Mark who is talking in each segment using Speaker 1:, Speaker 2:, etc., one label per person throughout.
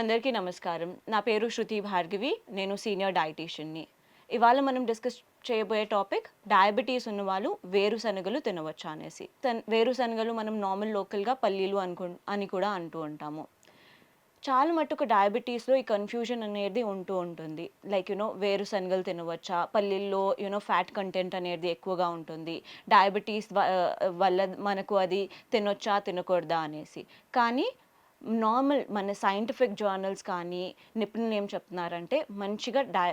Speaker 1: అందరికీ నమస్కారం. నా పేరు శృతి భార్గవి. నేను సీనియర్ డైటీషియన్ని. ఇవాళ మనం డిస్కస్ చేయబోయే టాపిక్ డయాబెటీస్ ఉన్న వాళ్ళు వేరుశనగలు తినవచ్చా అనేసి. తన్- వేరుశనగలు మనం నార్మల్ లోకల్గా పల్లీలు అనుకు అని కూడా అంటూ ఉంటాము. చాలా మట్టుకు డయాబెటీస్లో ఈ కన్ఫ్యూజన్ అనేది ఉంటూ ఉంటుంది. లైక్ యునో వేరుశనగలు తినవచ్చా? పల్లీల్లో యూనో ఫ్యాట్ కంటెంట్ అనేది ఎక్కువగా ఉంటుంది. డయాబెటీస్ వల్ల మనకు అది తినొచ్చా తినకూడదా అనేసి. కానీ నార్మల్ మన సైంటిఫిక్ జర్నల్స్ కానీ నిపుణులు ఏం చెప్తున్నారంటే మంచిగా డై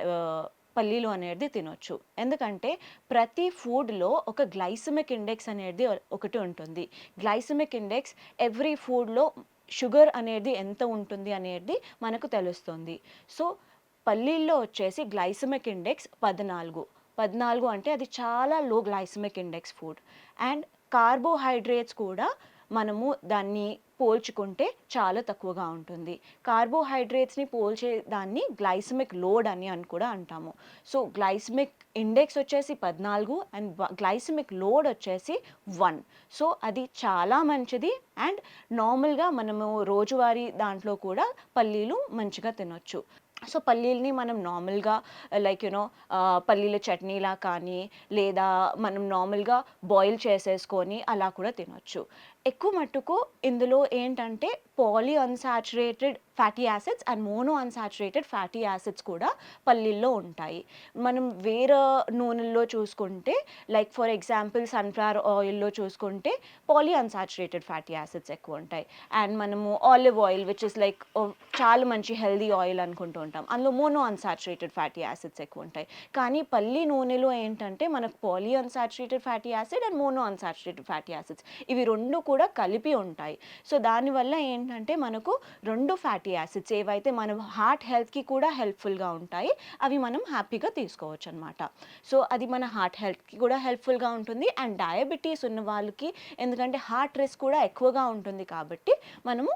Speaker 1: పల్లీలు అనేది తినొచ్చు. ఎందుకంటే ప్రతి ఫుడ్లో ఒక గ్లైసమిక్ ఇండెక్స్ అనేది ఒకటి ఉంటుంది. గ్లైసమిక్ ఇండెక్స్ ఎవ్రీ ఫుడ్లో షుగర్ అనేది ఎంత ఉంటుంది అనేది మనకు తెలుస్తుంది. సో పల్లీల్లో వచ్చేసి గ్లైసమిక్ ఇండెక్స్ పద్నాలుగు. పద్నాలుగు అంటే అది చాలా low glycemic index food. And carbohydrates కూడా మనము దాన్ని పోల్చుకుంటే చాలా తక్కువగా ఉంటుంది. కార్బోహైడ్రేట్స్ని పోల్చే దాన్ని గ్లైసమిక్ లోడ్ అని అని కూడా అంటాము. సో గ్లైసమిక్ ఇండెక్స్ వచ్చేసి పద్నాలుగు అండ్ గ్లైసమిక్ లోడ్ వచ్చేసి వన్. సో అది చాలా మంచిది అండ్ నార్మల్గా మనము రోజువారీ దాంట్లో కూడా పల్లీలు మంచిగా తినొచ్చు. సో పల్లీల్ని మనం నార్మల్గా లైక్ యునో పల్లీల చట్నీలా కానీ లేదా మనం నార్మల్గా బాయిల్ చేసేసుకొని అలా కూడా తినొచ్చు. ఎక్కువ మట్టుకు ఇందులో ఏంటంటే poly unsaturated fatty acids and mono unsaturated fatty acids కూడా పల్లీల్లో ఉంటాయి. మనం వేరే నూనెల్లో చూసుకుంటే లైక్ ఫర్ ఎగ్జాంపుల్ సన్ఫ్లవర్ ఆయిల్లో చూసుకుంటే పాలీ అన్సాచురేటెడ్ ఫ్యాటీ యాసిడ్స్ ఎక్కువ ఉంటాయి. అండ్ మనము olive oil which is like చాలా మంచి హెల్దీ ఆయిల్ అనుకుంటూ ఉంటాం. అందులో మోనో అన్సాచురేటెడ్ ఫ్యాటీ యాసిడ్స్ ఎక్కువ ఉంటాయి. కానీ పల్లి నూనెలో ఏంటంటే మనకు poly unsaturated fatty acid and mono unsaturated fatty acids ఇవి రెండు కూడా కలిపి ఉంటాయి. సో దానివల్ల ఏంటంటే మనకు రెండు ఫ్యాటీ యాసిడ్స్ ఏవైతే మన హార్ట్ హెల్త్కి కూడా హెల్ప్ఫుల్గా ఉంటాయి అవి మనం హ్యాపీగా తీసుకోవచ్చు అనమాట సో అది మన హార్ట్ హెల్త్కి కూడా హెల్ప్ఫుల్గా ఉంటుంది అండ్ డయాబెటీస్ ఉన్న వాళ్ళకి ఎందుకంటే హార్ట్ రిస్క్ కూడా ఎక్కువగా ఉంటుంది కాబట్టి మనము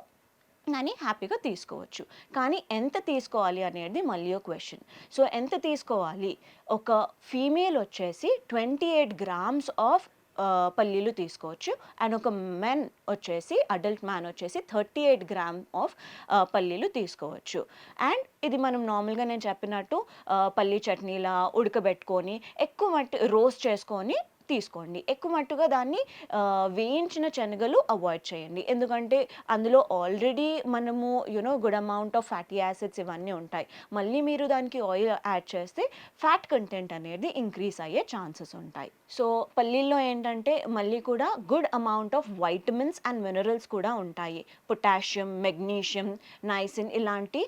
Speaker 1: అని హ్యాపీగా తీసుకోవచ్చు. కానీ ఎంత తీసుకోవాలి అనేది మళ్ళీ ఒక క్వశ్చన్. సో ఎంత తీసుకోవాలి? ఒక ఫీమేల్ వచ్చేసి ట్వంటీ ఎయిట్ గ్రామ్స్ ఆఫ్ పల్లీలు తీసుకోవచ్చు. అండ్ ఒక మెన్ వచ్చేసి అడల్ట్ మ్యాన్ వచ్చేసి థర్టీ ఎయిట్ గ్రామ్ ఆఫ్ పల్లీలు తీసుకోవచ్చు. అండ్ ఇది మనం నార్మల్గా నేను చెప్పినట్టు పల్లీ చట్నీలా ఉడకబెట్టుకొని ఎక్కువ మట్టి రోస్ట్ చేసుకొని తీసుకోండి. ఎక్కువ మట్టుగా దాన్ని వేయించిన శనగలు అవాయిడ్ చేయండి. ఎందుకంటే అందులో ఆల్రెడీ మనము you know good amount of fatty acids ఇవన్నీ ఉంటాయి. మళ్ళీ మీరు దానికి ఆయిల్ యాడ్ చేస్తే ఫ్యాట్ కంటెంట్ అనేది ఇంక్రీస్ అయ్యే ఛాన్సెస్ ఉంటాయి. సో పల్లీల్లో ఏంటంటే మళ్ళీ కూడా good amount of vitamins and minerals కూడా ఉంటాయి. పొటాషియం మెగ్నీషియం నైసిన్ ఇలాంటి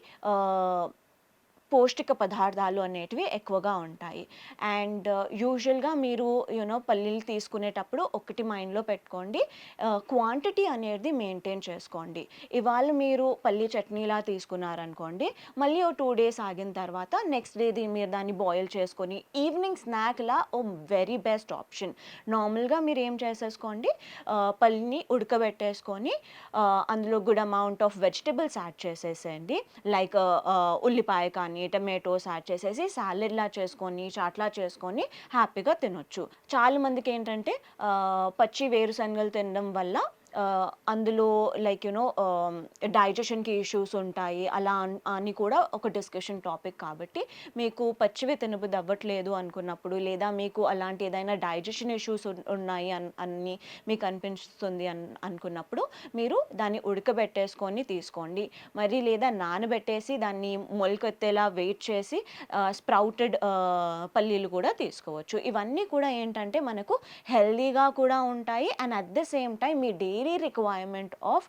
Speaker 1: పౌష్టిక పదార్థాలు అనేటివి ఎక్కువగా ఉంటాయి. అండ్ uh, యూజువల్గా మీరు యూనో పల్లీలు తీసుకునేటప్పుడు ఒకటి మైండ్లో పెట్టుకోండి. Uh, క్వాంటిటీ అనేది మెయింటైన్ చేసుకోండి. ఇవాళ మీరు పల్లీ చట్నీలా తీసుకున్నారనుకోండి మళ్ళీ ఓ టూ డేస్ ఆగిన తర్వాత నెక్స్ట్ డే మీరు దాన్ని బాయిల్ చేసుకొని ఈవినింగ్ స్నాక్లా ఓ వెరీ బెస్ట్ ఆప్షన్ నార్మల్గా మీరు ఏం చేసేసుకోండి uh, పల్లిని ఉడకబెట్టేసుకొని అందులో good amount of vegetables add చేసేసేయండి. లైక్ ఉల్లిపాయ కానీ టమాటోస్ యాడ్ చేసేసి సాలెడ్లా చేసుకొని చాట్లా చేసుకొని హ్యాపీగా తినొచ్చు. చాలా మందికి ఏంటంటే పచ్చి వేరుశనగలు తినడం వల్ల అందులో లైక్ యునో డైజెషన్కి ఇష్యూస్ ఉంటాయి. అలా అన్- అని కూడా ఒక డిస్కషన్ టాపిక్ కాబట్టి మీకు పచ్చివి తినబుద్ధి అవ్వట్లేదు అనుకున్నప్పుడు లేదా మీకు అలాంటి ఏదైనా డైజెషన్ ఇష్యూస్ ఉన్నాయి అన్ అని మీకు అనిపిస్తుంది అన్ అనుకున్నప్పుడు మీరు దాన్ని ఉడకబెట్టేసుకొని తీసుకోండి. మరి లేదా నానబెట్టేసి దాన్ని మొలకెత్తేలా వెయిట్ చేసి స్ప్రౌటెడ్ పల్లీలు కూడా తీసుకోవచ్చు. ఇవన్నీ కూడా ఏంటంటే మనకు హెల్దీగా కూడా ఉంటాయి. And at the same time me daily requirement of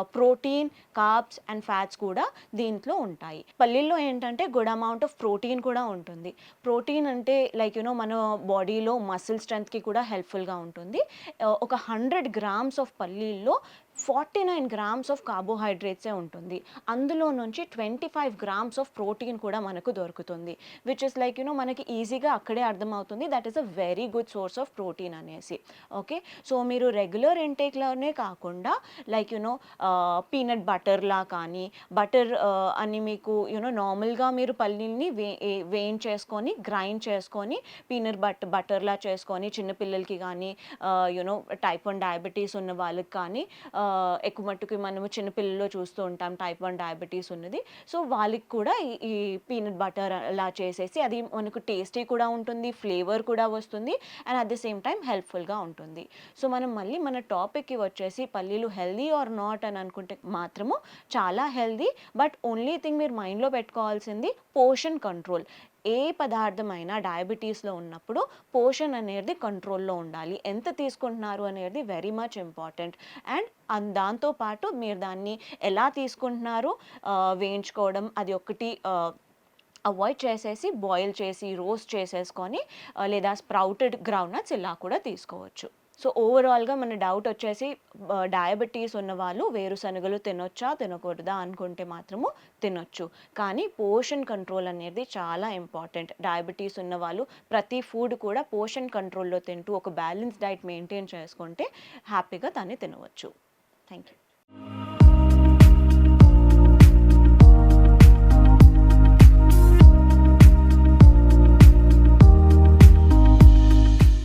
Speaker 1: protein carbs and fats కూడా దీంట్లో ఉంటాయి. పల్లీల్లో ఏంటంటే గుడ్ అమౌంట్ ఆఫ్ ప్రోటీన్ కూడా ఉంటుంది. ప్రోటీన్ అంటే లైక్ యూనో మన బాడీలో మసిల్ స్ట్రెంత్కి కూడా హెల్ప్ఫుల్గా ఉంటుంది. Uh, ఒక హండ్రెడ్ గ్రామ్స్ ఆఫ్ పల్లీల్లో ఫార్టీ నైన్ గ్రామ్స్ ఆఫ్ కార్బోహైడ్రేట్సే ఉంటుంది. అందులో నుంచి twenty five grams of protein కూడా మనకు దొరుకుతుంది. విచ్ ఇస్ లైక్ యూనో మనకి ఈజీగా అక్కడే అర్థమవుతుంది. That is a very good source of protein అనేసి. ఓకే సో మీరు రెగ్యులర్ ఇంటేక్లోనే కాకుండా లైక్ యునో పీనట్ బటర్లా కానీ బటర్ అని మీకు యూనో నార్మల్గా మీరు పల్లీల్ని వే ఏ- వేయించేసుకొని గ్రైండ్ చేసుకొని పీనట్ బట్ బటర్లా చేసుకొని చిన్నపిల్లలకి కానీ యూనో టైప్ వన్ డయాబెటీస్ ఉన్న వాళ్ళకి కానీ ఎక్కువ మట్టుకు మనము చిన్నపిల్లల్లో చూస్తూ ఉంటాం. టైప్ వన్ డయాబెటీస్ ఉన్నది. సో వాళ్ళకి కూడా ఈ పీనట్ బటర్ అలా చేసేసి అది మనకు టేస్టీ కూడా ఉంటుంది ఫ్లేవర్ కూడా వస్తుంది and at the same time హెల్ప్ఫుల్గా ఉంటుంది. సో మనం మళ్ళీ మన టాపిక్కి వచ్చేసి పల్లీలు హెల్దీ ఆర్ నాట్ అని అనుకుంటే మాత్రము చాలా హెల్దీ బట్ ఓన్లీ థింగ్ మీరు మైండ్లో పెట్టుకోవాల్సింది పోషన్ కంట్రోల్ ఏ పదార్థమైనా డయాబెటీస్లో ఉన్నప్పుడు పోషన్ అనేది కంట్రోల్లో ఉండాలి. ఎంత తీసుకుంటున్నారు అనేది వెరీ మచ్ ఇంపార్టెంట్. అండ్ దాంతోపాటు మీరు దాన్ని ఎలా తీసుకుంటున్నారు వేయించుకోవడం అది ఒకటి అవాయిడ్ చేసేసి బాయిల్ చేసి రోస్ట్ చేసేసుకొని లేదా స్ప్రౌటెడ్ గ్రౌండ్ నట్స్ ఇలా కూడా తీసుకోవచ్చు. సో ఓవరాల్గా మన డౌట్ వచ్చేసి డయాబెటీస్ ఉన్న వాళ్ళు వేరుశనగలు తినొచ్చా తినకూడదా అనుకుంటే మాత్రము తినొచ్చు. కానీ పోషన్ కంట్రోల్ అనేది చాలా ఇంపార్టెంట్ డయాబెటీస్ ఉన్న వాళ్ళు ప్రతి ఫుడ్ కూడా పోషన్ కంట్రోల్లో తింటూ ఒక బ్యాలెన్స్ డైట్ మెయింటైన్ చేసుకుంటే హ్యాపీగా దాన్ని తినవచ్చు. Thank you